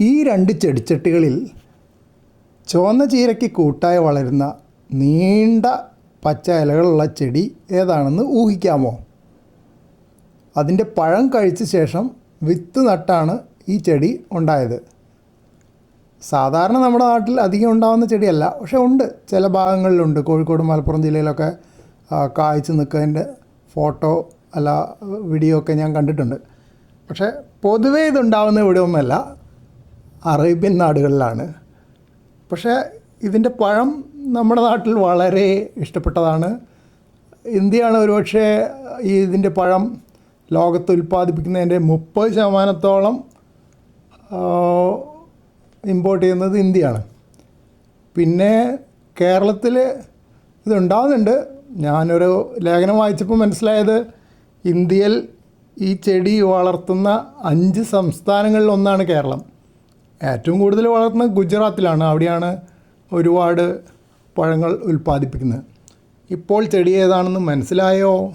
ഈ രണ്ട് ചെടിച്ചട്ടികളിൽ ചുവന്ന ചീരയ്ക്ക് കൂട്ടായി വളരുന്ന നീണ്ട പച്ച ഇലകളുള്ള ചെടി ഏതാണെന്ന് ഊഹിക്കാമോ? അതിന്റെ പഴം കഴിച്ച ശേഷം വിത്ത് നട്ടാണ് ഈ ചെടി ഉണ്ടായത്. സാധാരണ നമ്മുടെ നാട്ടിൽ അധികം ഉണ്ടാകുന്ന ചെടിയല്ല പക്ഷേ ഉണ്ട്. ചില ഭാഗങ്ങളിലുണ്ട്. കോഴിക്കോട് മലപ്പുറം ജില്ലയിലൊക്കെ കായ്ച്ചു നിൽക്കുന്നതിന്റെ ഫോട്ടോ അല്ല വീഡിയോ ഒക്കെ ഞാൻ കണ്ടിട്ടുണ്ട്. പക്ഷേ പൊതുവേ ഇതുണ്ടാവുന്ന ഇവിടെയൊന്നുമല്ല അറേബ്യൻ നാടുകളിലാണ്. പക്ഷേ ഇതിന്റെ പഴം നമ്മുടെ നാട്ടിൽ വളരെ ഇഷ്ടപ്പെട്ടതാണ്. ഇന്ത്യയാണ് ഒരുപക്ഷെ ഈ ഇതിന്റെ പഴം ലോകത്ത് ഉൽപ്പാദിപ്പിക്കുന്നതിന്റെ മുപ്പത് ശതമാനത്തോളം ഇമ്പോർട്ട് ചെയ്യുന്നത് ഇന്ത്യയാണ്. പിന്നെ കേരളത്തിൽ ഇതുണ്ടാകുന്നുണ്ട് ഞാനൊരു ലേഖനം വായിച്ചപ്പോൾ മനസ്സിലായത് ഇന്ത്യയിൽ ഈ ചെടി വളർത്തുന്ന അഞ്ച് സംസ്ഥാനങ്ങളിൽ ഒന്നാണ് കേരളം. ഏറ്റവും കൂടുതൽ വളർത്തുന്നത് ഗുജറാത്തിലാണ് അവിടെയാണ് ഒരുപാട് പഴങ്ങൾ ഉൽപ്പാദിപ്പിക്കുന്നത്. ഇപ്പോൾ ചെടി ഏതാണെന്ന് മനസ്സിലായോ?